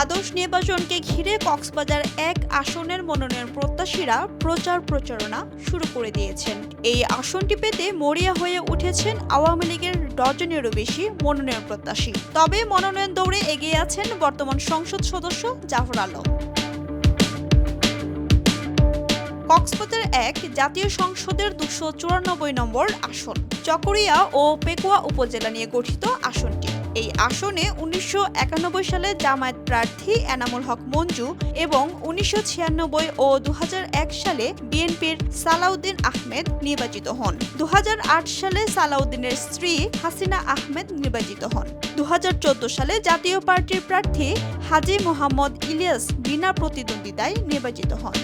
দ্বাদশ নির্বাচনকে ঘিরে কক্সবাজার এক আসনের মনোনয়ন প্রত্যাশীরা প্রচার প্রচারণা শুরু করে দিয়েছেন। এই আসনটি পেতে মরিয়া হয়ে উঠেছেন আওয়ামী লীগের ডজনেরও বেশি মনোনয়ন প্রত্যাশী। তবে মনোনয়ন দৌড়ে এগিয়ে আছেন বর্তমান সংসদ সদস্য জাফর আলম। কক্সবাজার এক জাতীয় সংসদের দুশো চুরানব্বই নম্বর আসন। চকরিয়া ও পেকুয়া উপজেলা নিয়ে গঠিত আসনটি। এই আসনে উনিশশো একানব্বই সালে জামায়াত প্রার্থী এনামুল হক মঞ্জু এবং উনিশশো ছিয়ানব্বই ও দু হাজার এক সালে বিএনপির সালাউদ্দিন আহমেদ নির্বাচিত হন। দু হাজার আট সালে সালাউদ্দিনের স্ত্রী হাসিনা আহমেদ নির্বাচিত হন। দু হাজার চোদ্দ সালে জাতীয় পার্টির প্রার্থী হাজি মোহাম্মদ ইলিয়াস বিনা প্রতিদ্বন্দ্বিতায় নির্বাচিত হন।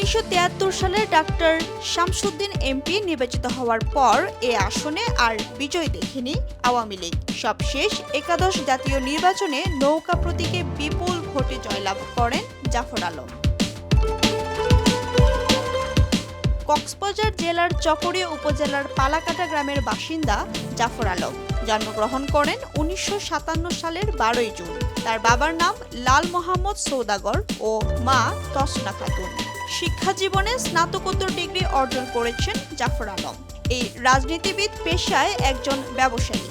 উনিশশো সালে ডাক্তার শামসুদ্দিন এমপি নির্বাচিত হওয়ার পর এ আসনে আর বিজয় দেখেনি আওয়ামী লীগ। সবশেষ একাদশ জাতীয় নির্বাচনে নৌকা প্রতীকে বিপুল ভোটে জয়লাভ করেন জাফর আলম। কক্সবাজার জেলার চকরিয়া উপজেলার পালাকাটা গ্রামের বাসিন্দা জাফর আলম। জন্মগ্রহণ করেন উনিশশো সাতান্ন সালের বারোই জুন। তার বাবার নাম লাল মোহাম্মদ সৌদাগর ও মা তসনা খাতুন। শিক্ষা জীবনে স্নাতকোত্তর ডিগ্রি অর্জন করেছেন জাফর আলম। এই রাজনীতিবিদ পেশায় একজন ব্যবসায়ী।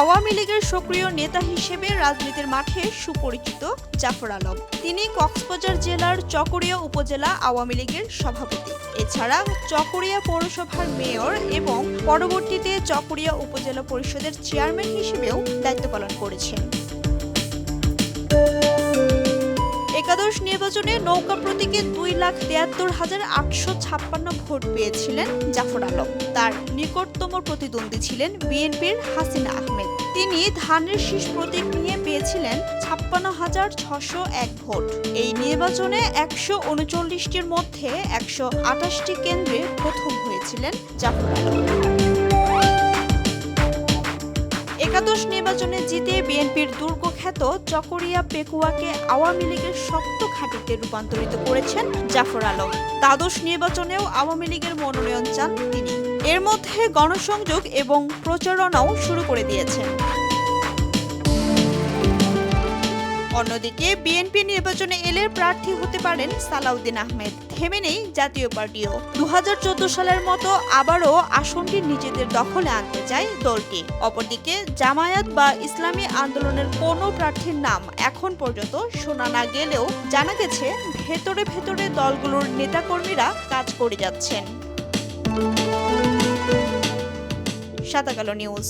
আওয়ামী লীগের সক্রিয় নেতা হিসেবে রাজনীতির মাঠে সুপরিচিত জাফর আলম। তিনি কক্সবাজার জেলার চকরিয়া উপজেলা আওয়ামী লীগের সভাপতি। এছাড়া চকরিয়া পৌরসভার মেয়র এবং পরবর্তীতে চকরিয়া উপজেলা পরিষদের চেয়ারম্যান হিসেবেও দায়িত্ব পালন করেছেন। একাদশ নির্বাচনে নৌকা প্রতীকে দুই লাখ তিয়াত্তর হাজার আটশো ছাপ্পান্ন ভোট পেয়েছিলেন জাফর আলম। তার নিকটতম প্রতিদ্বন্দ্বী ছিলেন বিএনপির হাসিনা আহমেদ। তিনি ধানের শীষ প্রতীক নিয়ে পেয়েছিলেন ছাপ্পান্ন হাজার ছশো এক ভোট। এই নির্বাচনে একশো উনচল্লিশটির মধ্যে একশো আঠাশটি কেন্দ্রে প্রথম হয়েছিলেন জাফর আলম। জিতে বিএনপির দুর্গখ্যাত চকরিয়া পেকুয়াকে আওয়ামী লীগের শক্ত ঘাঁটিতে রূপান্তরিত করেছেন জাফর আলম। দ্বাদশ নির্বাচনেও আওয়ামী লীগের মনোনয়ন চান তিনি। এর মধ্যে গণসংযোগ এবং প্রচারণাও শুরু করে দিয়েছেন। অন্যদিকে বিএনপি নির্বাচনে এলে প্রার্থী হতে পারেন সালাউদ্দিন আহমেদ। থেমে নেই জাতীয় পার্টিও। দুহাজার চোদ্দ সালের মতো আবারও আসনটি নিজেদের দখলে আনতে চায় দলটি। অপরদিকে জামায়াত বা ইসলামী আন্দোলনের কোনো প্রার্থীর নাম এখন পর্যন্ত শোনা না গেলেও জানা গেছে ভেতরে ভেতরে দলগুলোর নেতাকর্মীরা কাজ করে যাচ্ছেন। সাতাকালো নিউজ।